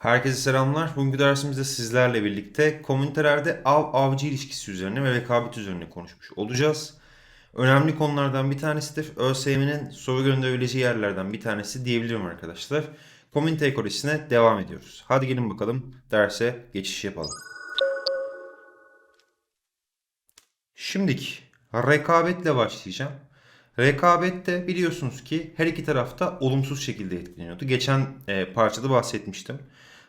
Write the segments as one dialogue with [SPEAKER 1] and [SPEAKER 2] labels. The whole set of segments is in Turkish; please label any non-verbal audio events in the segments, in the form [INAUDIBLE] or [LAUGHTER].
[SPEAKER 1] Herkese selamlar. Bugünkü dersimizde sizlerle birlikte komünitelerde av-avcı ilişkisi üzerine ve rekabet üzerine konuşmuş olacağız. Önemli konulardan bir tanesidir. ÖSYM'nin soru gönderebileceği yerlerden bir tanesi diyebilirim arkadaşlar. Komünite ekolojisine devam ediyoruz. Hadi gelin bakalım derse geçiş yapalım. Şimdiki rekabetle başlayacağım. Rekabette biliyorsunuz ki her iki tarafta olumsuz şekilde etkileniyordu. Geçen e, parçada bahsetmiştim.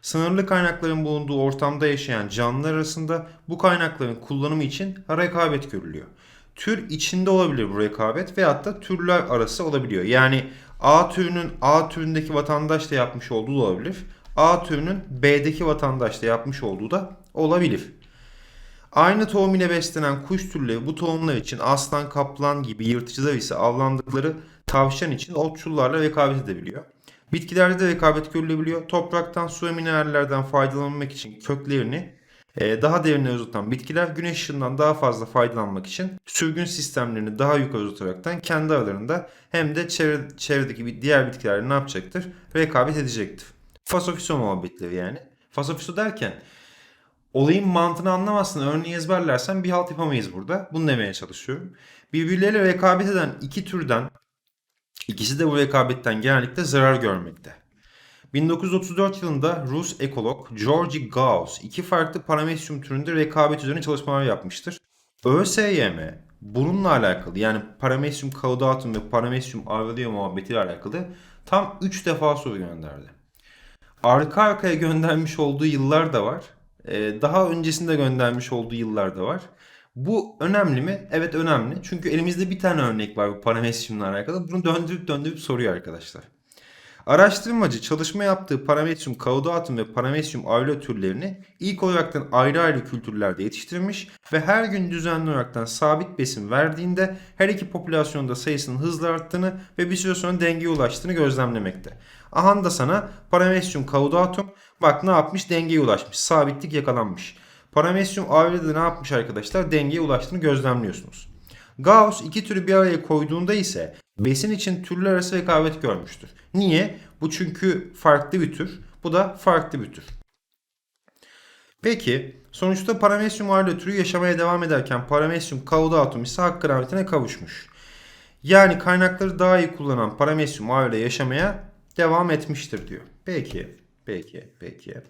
[SPEAKER 1] Sınırlı kaynakların bulunduğu ortamda yaşayan canlılar arasında bu kaynakların kullanımı için rekabet görülüyor. Tür içinde olabilir bu rekabet veyahut da türler arası olabiliyor. Yani A türünün A türündeki vatandaşla yapmış olduğu da olabilir. A türünün B'deki vatandaşla yapmış olduğu da olabilir. Aynı tohum ile beslenen kuş türleri bu tohumlar için aslan, kaplan gibi yırtıcılar ise avlandıkları tavşan için otçullarla rekabet edebiliyor. Bitkilerde de rekabet görülebiliyor. Topraktan su ve minerallerden faydalanmak için köklerini e, daha derine uzatan bitkiler güneş ışığından daha fazla faydalanmak için sürgün sistemlerini daha yukarı uzataraktan kendi aralarında hem de çevre, çevredeki diğer bitkilerle ne yapacaktır? Rekabet edecektir. Fasofiso muhabbetleri yani. Fasofiso derken olayın mantığını anlamazsın, örneği ezberlersen bir halt yapamayız burada. Bunu demeye çalışıyorum. Birbirleriyle rekabet eden iki türden ikisi de bu rekabetten genellikle zarar görmekte. 1934 yılında Rus ekolog Georgi Gauss iki farklı paramesyum türünde rekabet üzerine çalışmalar yapmıştır. ÖSYM bununla alakalı yani paramesyum caudatum ve paramesyum aurelia muhabbetiyle alakalı tam 3 defa soru gönderdi. Arka arkaya göndermiş olduğu yıllar da var. Ee, daha öncesinde göndermiş olduğu yıllar da var. Bu önemli mi? Evet önemli. Çünkü elimizde bir tane örnek var bu paramesyumla alakalı. Bunu döndürüp döndürüp soruyor arkadaşlar. Araştırmacı çalışma yaptığı paramesyum caudatum ve paramesyum aurelia türlerini ilk olaraktan ayrı ayrı kültürlerde yetiştirmiş ve her gün düzenli olaraktan sabit besin verdiğinde her iki popülasyonda sayısının hızla arttığını ve bir süre sonra dengeye ulaştığını gözlemlemekte. Ahan da sana paramesyum caudatum bak ne yapmış dengeye ulaşmış sabitlik yakalanmış. Paramesyum aurelia'da ne yapmış arkadaşlar dengeye ulaştığını gözlemliyorsunuz. Gauss iki türü bir araya koyduğunda ise besin için türler arası rekabet görmüştür. Niye? Bu çünkü farklı bir tür. Bu da farklı bir tür. Peki sonuçta paramesyum aile türü yaşamaya devam ederken paramesyum caudatum ise hakkı rahmetine kavuşmuş. Yani kaynakları daha iyi kullanan paramesyum aile yaşamaya devam etmiştir diyor. Peki, peki, peki.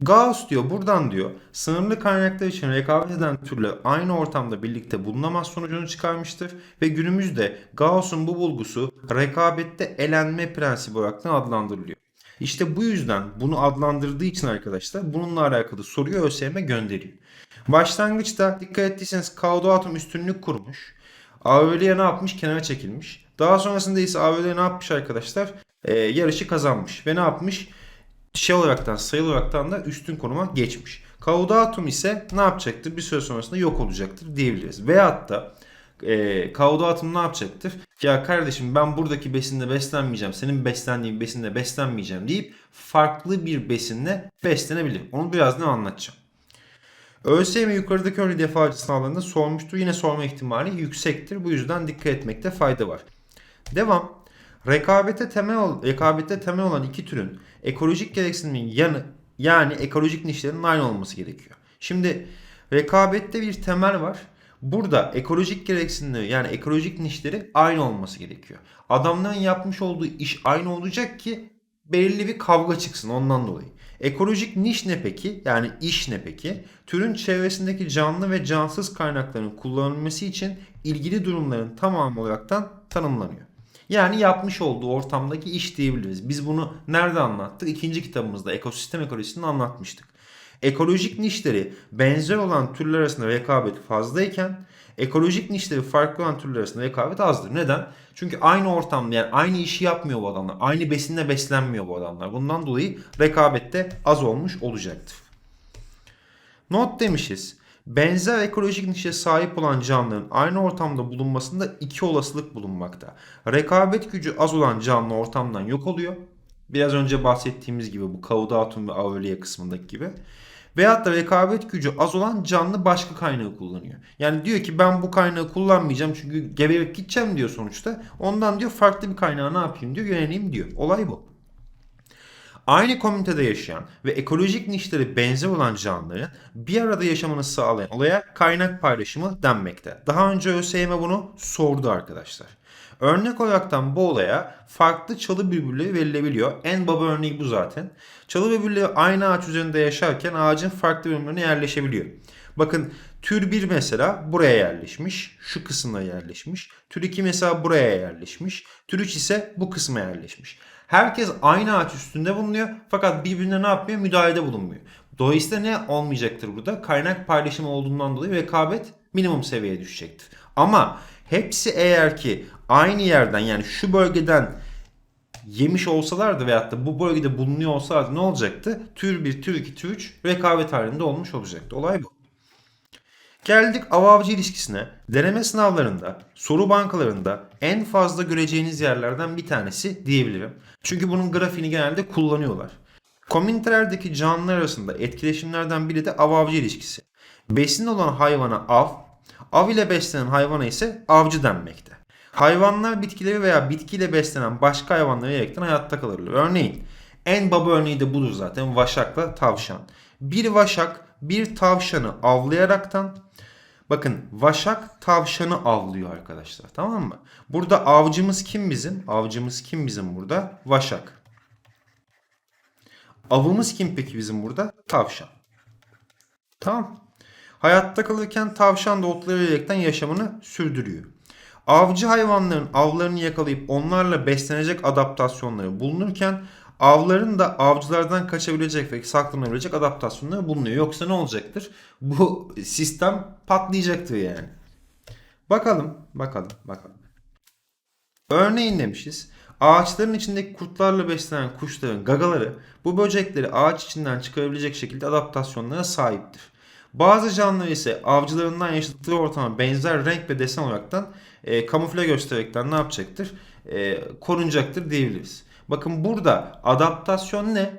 [SPEAKER 1] Gauss diyor buradan diyor sınırlı kaynaklar için rekabet eden türle aynı ortamda birlikte bulunamaz sonucunu çıkarmıştır ve günümüzde Gauss'un bu bulgusu rekabette elenme prensibi olarak adlandırılıyor. İşte bu yüzden bunu adlandırdığı için arkadaşlar bununla alakalı soruyu ÖSYM gönderiyor. Başlangıçta dikkat ettiyseniz Caudatum üstünlük kurmuş. Aurelia ne yapmış? Kenara çekilmiş. Daha sonrasında ise Aurelia ne yapmış arkadaşlar? Ee, yarışı kazanmış ve ne yapmış? şey olaraktan sayı olaraktan da üstün konuma geçmiş. Caudatum ise ne yapacaktır? Bir süre sonrasında yok olacaktır diyebiliriz. Veyahut da e, Caudatum ne yapacaktır? Ya kardeşim ben buradaki besinle beslenmeyeceğim. Senin beslendiğin besinle beslenmeyeceğim deyip farklı bir besinle beslenebilir. Onu birazdan anlatacağım. ÖSYM yukarıdaki örneği defalarca sınavlarında sormuştur. Yine sorma ihtimali yüksektir. Bu yüzden dikkat etmekte fayda var. Devam. Rekabete temel rekabette temel olan iki türün ekolojik gereksinimin yanı yani ekolojik nişlerin aynı olması gerekiyor. Şimdi rekabette bir temel var. Burada ekolojik gereksinimleri yani ekolojik nişleri aynı olması gerekiyor. Adamların yapmış olduğu iş aynı olacak ki belirli bir kavga çıksın ondan dolayı. Ekolojik niş ne peki? Yani iş ne peki? Türün çevresindeki canlı ve cansız kaynakların kullanılması için ilgili durumların tamamı olaraktan tanımlanıyor. Yani yapmış olduğu ortamdaki iş diyebiliriz. Biz bunu nerede anlattık? İkinci kitabımızda ekosistem ekolojisini anlatmıştık. Ekolojik nişleri benzer olan türler arasında rekabet fazlayken ekolojik nişleri farklı olan türler arasında rekabet azdır. Neden? Çünkü aynı ortamda yani aynı işi yapmıyor bu adamlar. Aynı besinle beslenmiyor bu adamlar. Bundan dolayı rekabette az olmuş olacaktır. Not demişiz. Benzer ekolojik nişe sahip olan canlıların aynı ortamda bulunmasında iki olasılık bulunmakta. Rekabet gücü az olan canlı ortamdan yok oluyor. Biraz önce bahsettiğimiz gibi bu Caudatum ve Aurelia kısmındaki gibi. Veyahut da rekabet gücü az olan canlı başka kaynağı kullanıyor. Yani diyor ki ben bu kaynağı kullanmayacağım çünkü geberip gideceğim diyor sonuçta. Ondan diyor farklı bir kaynağı ne yapayım diyor yöneleyim diyor. Olay bu. Aynı komünitede yaşayan ve ekolojik nişleri benzer olan canlıların bir arada yaşamını sağlayan olaya kaynak paylaşımı denmekte. Daha önce ÖSYM bunu sordu arkadaşlar. Örnek olaraktan bu olaya farklı çalı bülbülleri verilebiliyor. En baba örneği bu zaten. Çalı bülbülleri aynı ağaç üzerinde yaşarken ağacın farklı bölümlerine yerleşebiliyor. Bakın tür 1 mesela buraya yerleşmiş. Şu kısımda yerleşmiş. Tür 2 mesela buraya yerleşmiş. Tür 3 ise bu kısma yerleşmiş. Herkes aynı ağaç üstünde bulunuyor fakat birbirine ne yapmıyor? Müdahalede bulunmuyor. Dolayısıyla ne olmayacaktır burada? Kaynak paylaşımı olduğundan dolayı rekabet minimum seviyeye düşecektir. Ama hepsi eğer ki aynı yerden yani şu bölgeden yemiş olsalardı veyahut da bu bölgede bulunuyor olsalardı ne olacaktı? Tür 1, tür 2, tür 3 rekabet halinde olmuş olacaktı. Olay bu. Geldik av-avcı ilişkisine. Deneme sınavlarında, soru bankalarında en fazla göreceğiniz yerlerden bir tanesi diyebilirim. Çünkü bunun grafiğini genelde kullanıyorlar. Komünitelerdeki canlılar arasında etkileşimlerden biri de av-avcı ilişkisi. Besin olan hayvana av, av ile beslenen hayvana ise avcı denmekte. Hayvanlar bitkileri veya bitkiyle beslenen başka hayvanları yerekten hayatta kalırlar. Örneğin en baba örneği de budur zaten vaşakla tavşan. Bir vaşak bir tavşanı avlayaraktan bakın vaşak tavşanı avlıyor arkadaşlar tamam mı? Burada avcımız kim bizim? Avcımız kim bizim burada? Vaşak. Avımız kim peki bizim burada? Tavşan. Tamam. Hayatta kalırken tavşan da otları yiyerekten yaşamını sürdürüyor. Avcı hayvanların avlarını yakalayıp onlarla beslenecek adaptasyonları bulunurken avların da avcılardan kaçabilecek ve saklanabilecek adaptasyonları bulunuyor. Yoksa ne olacaktır? Bu sistem patlayacaktır yani. Bakalım, bakalım, bakalım. Örneğin demişiz. Ağaçların içindeki kurtlarla beslenen kuşların gagaları bu böcekleri ağaç içinden çıkarabilecek şekilde adaptasyonlara sahiptir. Bazı canlılar ise avcılarından yaşadıkları ortama benzer renk ve desen olaraktan e, kamufle göstererekten ne yapacaktır? E, korunacaktır diyebiliriz. Bakın burada adaptasyon ne?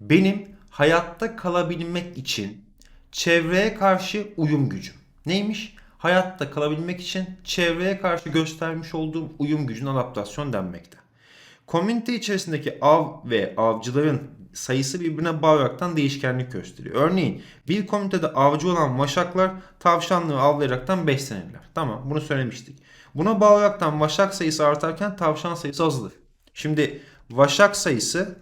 [SPEAKER 1] Benim hayatta kalabilmek için çevreye karşı uyum gücüm. Neymiş? Hayatta kalabilmek için çevreye karşı göstermiş olduğum uyum gücün adaptasyon denmekte. Komünite içerisindeki av ve avcıların sayısı birbirine bağlayaraktan değişkenlik gösteriyor. Örneğin bir komitede avcı olan vaşaklar tavşanlığı avlayaraktan beslenirler. Tamam bunu söylemiştik. Buna bağlayaraktan vaşak sayısı artarken tavşan sayısı azalır. Şimdi vaşak sayısı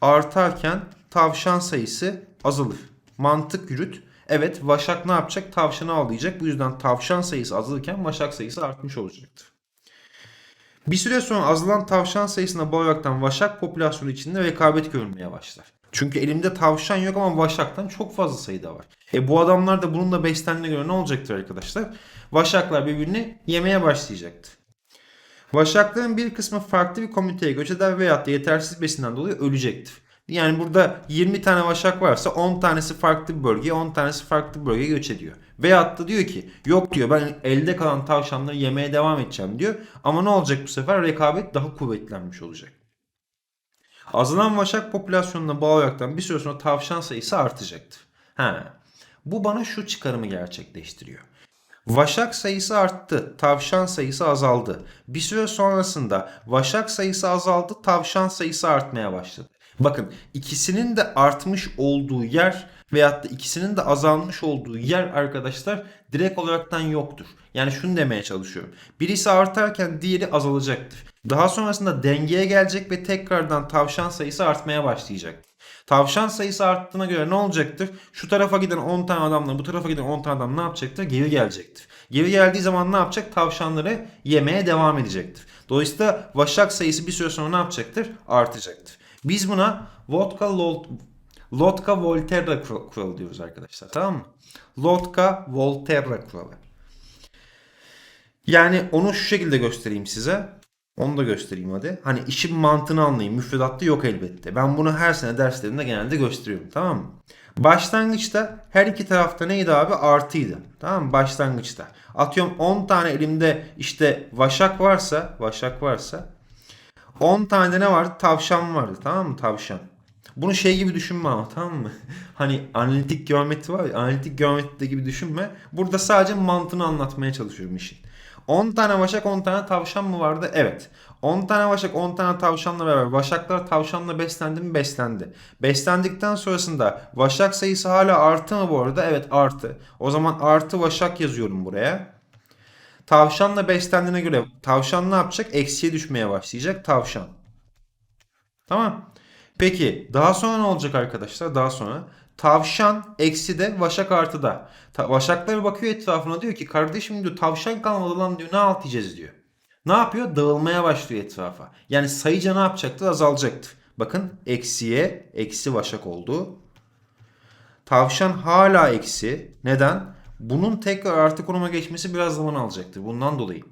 [SPEAKER 1] artarken tavşan sayısı azalır. Mantık yürüt. Evet vaşak ne yapacak? Tavşanı avlayacak. Bu yüzden tavşan sayısı azalırken vaşak sayısı artmış olacaktır. Bir süre sonra azalan tavşan sayısına bağlayaraktan vaşak popülasyonu içinde rekabet görülmeye başlar. Çünkü elimde tavşan yok ama vaşaktan çok fazla sayıda var. E bu adamlar da bununla beslendiğine göre ne olacaktır arkadaşlar? Vaşaklar birbirini yemeye başlayacaktır. Vaşakların bir kısmı farklı bir komiteye göç eder veyahut da yetersiz besinden dolayı ölecektir. Yani burada 20 tane vaşak varsa 10 tanesi farklı bir bölgeye 10 tanesi farklı bir bölgeye göç ediyor. Veyahut da diyor ki yok diyor ben elde kalan tavşanları yemeye devam edeceğim diyor. Ama ne olacak bu sefer rekabet daha kuvvetlenmiş olacak. Azalan vaşak popülasyonuna bağlı olaraktan bir süre sonra tavşan sayısı artacaktır. Ha, bu bana şu çıkarımı gerçekleştiriyor. Vaşak sayısı arttı, tavşan sayısı azaldı. Bir süre sonrasında vaşak sayısı azaldı, tavşan sayısı artmaya başladı. Bakın ikisinin de artmış olduğu yer veyahut da ikisinin de azalmış olduğu yer arkadaşlar direkt olaraktan yoktur. Yani şunu demeye çalışıyorum. Birisi artarken diğeri azalacaktır. Daha sonrasında dengeye gelecek ve tekrardan tavşan sayısı artmaya başlayacaktır. Tavşan sayısı arttığına göre ne olacaktır? Şu tarafa giden 10 tane adamla bu tarafa giden 10 tane adam ne yapacaktır? Geri gelecektir. Geri geldiği zaman ne yapacak? Tavşanları yemeye devam edecektir. Dolayısıyla vaşak sayısı bir süre sonra ne yapacaktır? Artacaktır. Biz buna vodka lol Lotka Volterra kuralı diyoruz arkadaşlar. Tamam mı? Lotka Volterra kuralı. Yani onu şu şekilde göstereyim size. Onu da göstereyim hadi. Hani işin mantığını anlayın. Müfredatta yok elbette. Ben bunu her sene derslerimde genelde gösteriyorum. Tamam mı? Başlangıçta her iki tarafta neydi abi? Artıydı. Tamam mı? Başlangıçta. Atıyorum 10 tane elimde işte vaşak varsa, vaşak varsa 10 tane ne vardı? Tavşan vardı. Tamam mı? Tavşan. Bunu şey gibi düşünme ama tamam mı? [LAUGHS] Hani analitik geometri var ya analitik geometri gibi düşünme. Burada sadece mantığını anlatmaya çalışıyorum işin. 10 tane vaşak 10 tane tavşan mı vardı? Evet. 10 tane vaşak 10 tane tavşanla beraber vaşaklar tavşanla beslendi mi? Beslendi. Beslendikten sonrasında vaşak sayısı hala artı mı bu arada? Evet artı. O zaman artı vaşak yazıyorum buraya. Tavşanla beslendiğine göre tavşan ne yapacak? Eksiye düşmeye başlayacak tavşan. Tamam. Peki daha sonra ne olacak arkadaşlar? Daha sonra tavşan eksi de vaşak artıda. Ta- vaşaklara bakıyor etrafına diyor ki kardeşim diyor tavşan kalmadı lan diyor ne alt yiyeceğiz diyor. Ne yapıyor? Dağılmaya başlıyor etrafa. Yani sayıca ne yapacaktır? Azalacaktır. Bakın eksiye eksi vaşak oldu. Tavşan hala eksi. Neden? Bunun tekrar artı konuma geçmesi biraz zaman alacaktır. Bundan dolayı.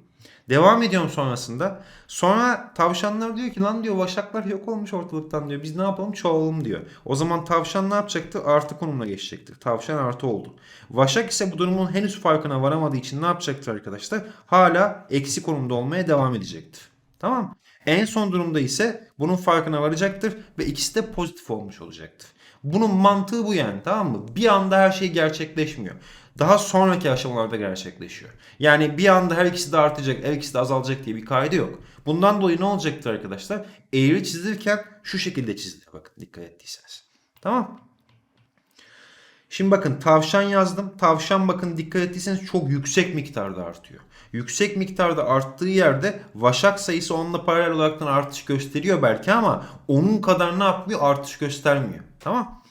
[SPEAKER 1] Devam ediyorum sonrasında. Sonra tavşanlar diyor ki lan diyor vaşaklar yok olmuş ortalıktan diyor. Biz ne yapalım çoğalalım diyor. O zaman tavşan ne yapacaktı? Artı konumuna geçecektir. Tavşan artı oldu. Vaşak ise bu durumun henüz farkına varamadığı için ne yapacaktır arkadaşlar? Hala eksi konumda olmaya devam edecektir. Tamam? En son durumda ise bunun farkına varacaktır ve ikisi de pozitif olmuş olacaktır. Bunun mantığı bu yani tamam mı? Bir anda her şey gerçekleşmiyor. Daha sonraki aşamalarda gerçekleşiyor. Yani bir anda her ikisi de artacak, her ikisi de azalacak diye bir kaydı yok. Bundan dolayı ne olacaktır arkadaşlar? Eğri çizilirken şu şekilde çizilir. Bakın dikkat ettiyseniz. Tamam. Şimdi bakın tavşan yazdım. Tavşan bakın dikkat ettiyseniz çok yüksek miktarda artıyor. Yüksek miktarda arttığı yerde vaşak sayısı onunla paralel olarak artış gösteriyor belki ama onun kadar ne yapmıyor? Artış göstermiyor. Tamam.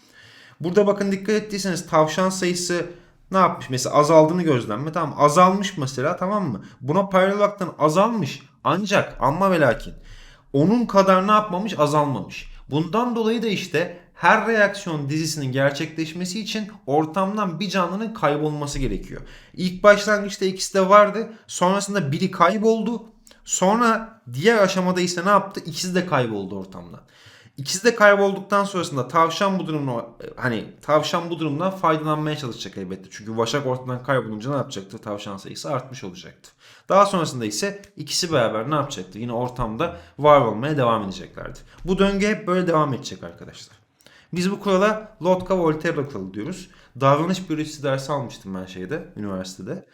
[SPEAKER 1] Burada bakın dikkat ettiyseniz tavşan sayısı ne yapmış? Mesela azaldığını gözlenme. Tamam azalmış mesela tamam mı? Buna paralel olarak azalmış. Ancak ama ve lakin onun kadar ne yapmamış? Azalmamış. Bundan dolayı da işte her reaksiyon dizisinin gerçekleşmesi için ortamdan bir canlının kaybolması gerekiyor. İlk başlangıçta ikisi de vardı. Sonrasında biri kayboldu. Sonra diğer aşamada ise ne yaptı? İkisi de kayboldu ortamdan. İkisi de kaybolduktan sonrasında tavşan bu durumda hani tavşan bu durumdan faydalanmaya çalışacak elbette. Çünkü vaşak ortadan kaybolunca ne yapacaktı? Tavşan sayısı artmış olacaktı. Daha sonrasında ise ikisi beraber ne yapacaktı? Yine ortamda var olmaya devam edeceklerdi. Bu döngü hep böyle devam edecek arkadaşlar. Biz bu kurala Lotka-Volterra kuralı diyoruz. Davranış biyolojisi dersi almıştım ben şeyde, üniversitede.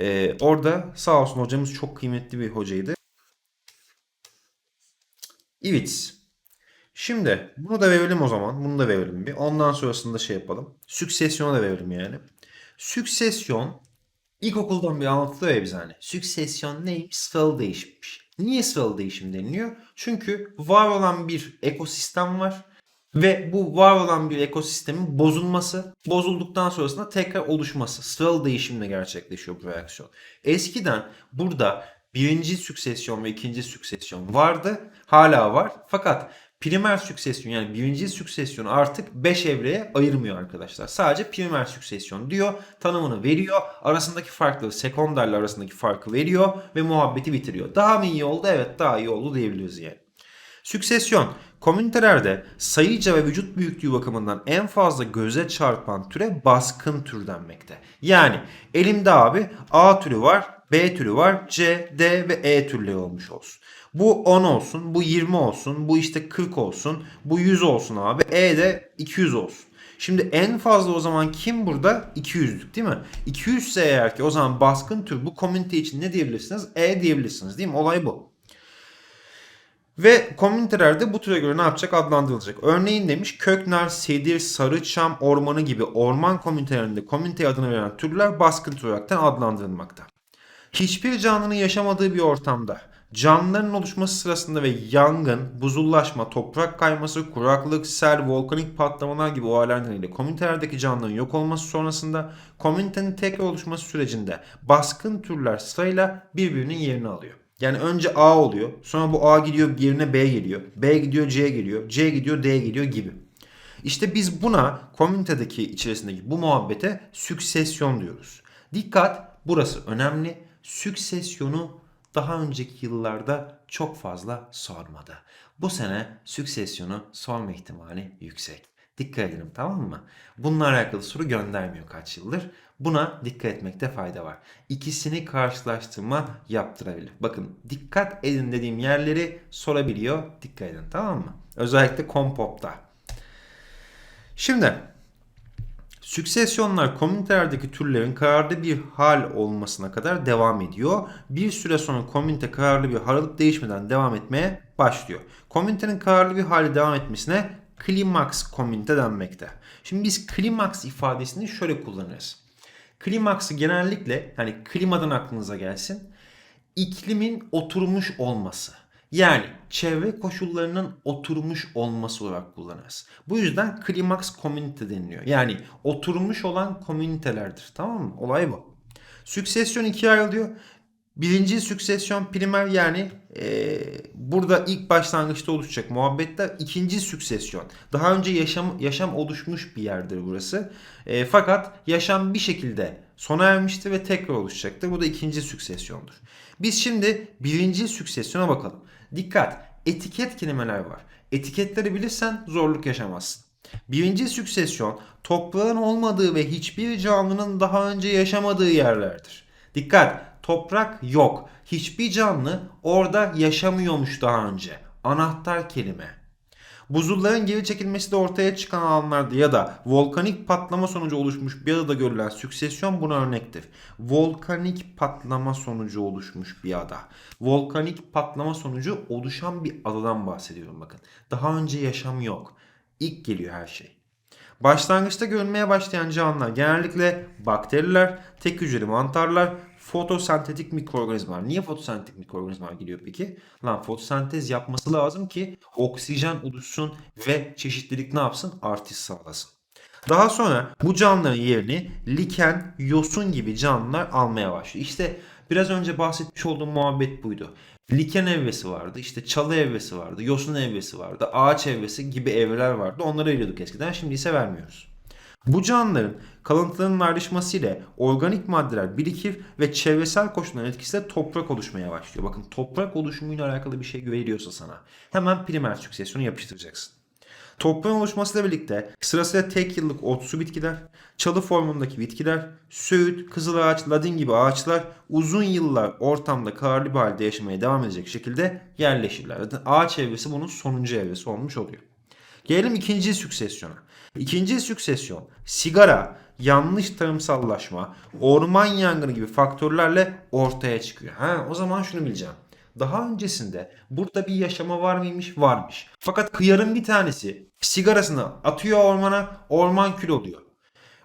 [SPEAKER 1] Ee, orada sağ olsun hocamız çok kıymetli bir hocaydı. Evet. Şimdi bunu da verelim o zaman. Bunu da verelim bir. Ondan sonrasında şey yapalım. Süksesyonu da verelim yani. Süksesyon ilkokuldan bir anlatılıyor ya bize hani. Süksesyon neymiş? Sıralı değişimmiş. Niye sıralı değişim deniliyor? Çünkü var olan bir ekosistem var. Ve bu var olan bir ekosistemin bozulması, bozulduktan sonrasında tekrar oluşması. Sıralı değişimle gerçekleşiyor bu reaksiyon. Eskiden burada birinci süksesyon ve ikinci süksesyon vardı. Hala var. Fakat primer süksesyon yani birinci süksesyon artık 5 evreye ayırmıyor arkadaşlar. Sadece primer süksesyon diyor. Tanımını veriyor. Arasındaki farkları sekonderle arasındaki farkı veriyor ve muhabbeti bitiriyor. Daha mı iyi oldu? Evet daha iyi oldu diyebiliriz yani. Süksesyon komünitelerde sayıca ve vücut büyüklüğü bakımından en fazla göze çarpan türe baskın tür denmekte. Yani elimde abi A türü var, B türü var, C, D ve E türleri olmuş olsun. Bu 10 olsun, bu 20 olsun, bu işte 40 olsun, bu 100 olsun abi. E de 200 olsun. Şimdi en fazla o zaman kim burada? 200'lük değil mi? 200 ise eğer ki o zaman baskın tür bu komünite için ne diyebilirsiniz? E diyebilirsiniz değil mi? Olay bu. Ve komünitelerde bu türe göre ne yapacak? Adlandırılacak. Örneğin demiş köknar, sedir, sarıçam ormanı gibi orman komünitelerinde komünite adını veren türler baskın tür olarak adlandırılmakta. Hiçbir canlının yaşamadığı bir ortamda canlıların oluşması sırasında ve yangın, buzullaşma, toprak kayması, kuraklık, sel, volkanik patlamalar gibi olaylar nedeniyle komünitelerdeki canlıların yok olması sonrasında komünitenin tekrar oluşması sürecinde baskın türler sırayla birbirinin yerini alıyor. Yani önce A oluyor. Sonra bu A gidiyor yerine B geliyor. B gidiyor C geliyor. C gidiyor D geliyor gibi. İşte biz buna komünitedeki içerisindeki bu muhabbete süksesyon diyoruz. Dikkat burası önemli. Süksesyonu daha önceki yıllarda çok fazla sormadı. Bu sene süksesyonu sorma ihtimali yüksek. Dikkat edelim tamam mı? Bununla alakalı soru göndermiyor kaç yıldır. Buna dikkat etmekte fayda var. İkisini karşılaştırma yaptırabilir. Bakın dikkat edin dediğim yerleri sorabiliyor. Dikkat edin tamam mı? Özellikle Kompop'ta. Şimdi süksesyonlar komünitelerdeki türlerin kararlı bir hal olmasına kadar devam ediyor. Bir süre sonra komünite kararlı bir hal alıp değişmeden devam etmeye başlıyor. Komünitenin kararlı bir hale devam etmesine klimaks komünite denmekte. Şimdi biz klimaks ifadesini şöyle kullanırız. Klimaksı genellikle hani klimadan aklınıza gelsin. iklimin oturmuş olması. Yani çevre koşullarının oturmuş olması olarak kullanırız. Bu yüzden klimaks komünite deniliyor. Yani oturmuş olan komünitelerdir. Tamam mı? Olay bu. Süksesyon ikiye ayrılıyor. Birinci süksesyon primer yani e, burada ilk başlangıçta oluşacak muhabbetler. İkinci süksesyon. Daha önce yaşam yaşam oluşmuş bir yerdir burası. E, fakat yaşam bir şekilde sona ermiştir ve tekrar oluşacaktır. Bu da ikinci süksesyondur. Biz şimdi birinci süksesyona bakalım. Dikkat! Etiket kelimeler var. Etiketleri bilirsen zorluk yaşamazsın. Birinci süksesyon toprağın olmadığı ve hiçbir canlının daha önce yaşamadığı yerlerdir. Dikkat! Toprak yok. Hiçbir canlı orada yaşamıyormuş daha önce. Anahtar kelime. Buzulların geri çekilmesi de ortaya çıkan alanlarda ya da volkanik patlama sonucu oluşmuş bir adada görülen süksesyon buna örnektir. Volkanik patlama sonucu oluşmuş bir ada. Volkanik patlama sonucu oluşan bir adadan bahsediyorum bakın. Daha önce yaşam yok. İlk geliyor her şey. Başlangıçta görülmeye başlayan canlılar genellikle bakteriler, tek hücreli mantarlar, fotosentetik mikroorganizmalar. Niye fotosentetik mikroorganizmalar geliyor peki? Lan fotosentez yapması lazım ki oksijen oluşsun ve çeşitlilik ne yapsın? Artış sağlasın. Daha sonra bu canlıların yerini liken, yosun gibi canlılar almaya başlıyor. İşte biraz önce bahsetmiş olduğum muhabbet buydu. Liken evresi vardı, işte çalı evresi vardı, yosun evresi vardı, ağaç evresi gibi evreler vardı. Onları veriyorduk eskiden, şimdi ise vermiyoruz. Bu canlıların kalıntılarının ayrışması ile organik maddeler birikir ve çevresel koşulların etkisiyle toprak oluşmaya başlıyor. Bakın toprak oluşumuyla alakalı bir şey veriliyorsa sana hemen primer süksesyonu yapıştıracaksın. Toprağın oluşmasıyla birlikte sırasıyla tek yıllık otsu bitkiler, çalı formundaki bitkiler, söğüt, kızılağaç, ladin gibi ağaçlar uzun yıllar ortamda kararlı bir halde yaşamaya devam edecek şekilde yerleşirler. Zaten ağaç evresi bunun sonuncu evresi olmuş oluyor. Gelelim ikinci süksesyona. İkinci süksesyon sigara, yanlış tarımsallaşma, orman yangını gibi faktörlerle ortaya çıkıyor. Ha, o zaman şunu bileceğim. Daha öncesinde burada bir yaşama var mıymış? Varmış. Fakat kıyarın bir tanesi sigarasını atıyor ormana, orman kül oluyor.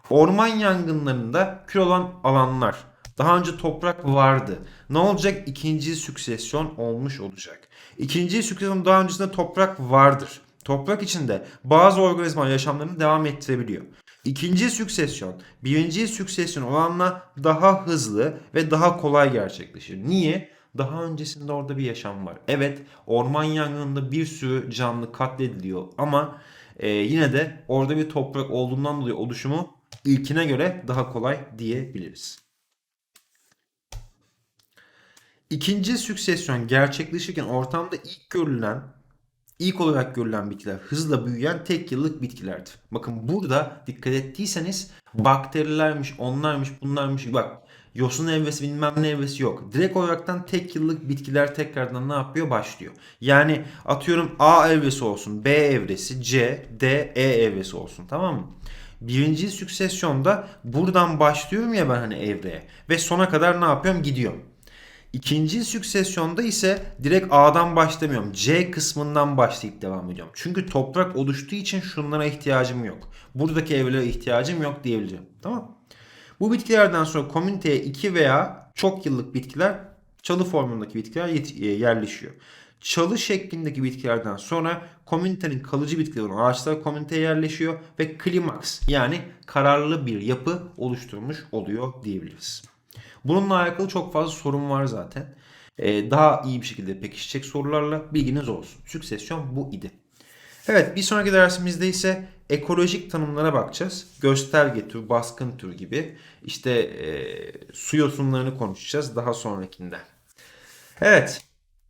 [SPEAKER 1] Orman yangınlarında kül olan alanlar. Daha önce toprak vardı. Ne olacak? İkinci süksesyon olmuş olacak. İkinci süksesyon daha öncesinde toprak vardır. Toprak içinde bazı organizma yaşamlarını devam ettirebiliyor. İkinci süksesyon, birinci süksesyon olanla daha hızlı ve daha kolay gerçekleşir. Niye? Daha öncesinde orada bir yaşam var. Evet orman yangınında bir sürü canlı katlediliyor ama e, yine de orada bir toprak olduğundan dolayı oluşumu ilkine göre daha kolay diyebiliriz. İkinci süksesyon gerçekleşirken ortamda ilk görülen ilk olarak görülen bitkiler hızla büyüyen tek yıllık bitkilerdir. Bakın burada dikkat ettiyseniz bakterilermiş, onlarmış, bunlarmış. Bak yosun evresi bilmem ne evresi yok. Direkt olaraktan tek yıllık bitkiler tekrardan ne yapıyor? Başlıyor. Yani atıyorum A evresi olsun, B evresi, C, D, E evresi olsun tamam mı? Birinci süksesyonda buradan başlıyorum ya ben hani evreye ve sona kadar ne yapıyorum? Gidiyorum. İkinci süksesyonda ise direkt A'dan başlamıyorum. C kısmından başlayıp devam ediyorum. Çünkü toprak oluştuğu için şunlara ihtiyacım yok. Buradaki evlere ihtiyacım yok diyebilirim. Tamam Bu bitkilerden sonra komüniteye 2 veya çok yıllık bitkiler çalı formundaki bitkiler e, yerleşiyor. Çalı şeklindeki bitkilerden sonra komünitenin kalıcı bitkileri olan ağaçlar komüniteye yerleşiyor ve klimaks yani kararlı bir yapı oluşturmuş oluyor diyebiliriz. Bununla alakalı çok fazla sorun var zaten. Ee, daha iyi bir şekilde pekişecek sorularla bilginiz olsun. Süksesyon bu idi. Evet bir sonraki dersimizde ise ekolojik tanımlara bakacağız. Gösterge tür, baskın tür gibi. İşte e, su yosunlarını konuşacağız daha sonrakinde. Evet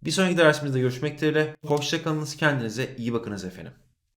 [SPEAKER 1] bir sonraki dersimizde görüşmek dileğiyle. Hoşçakalınız kendinize iyi bakınız efendim.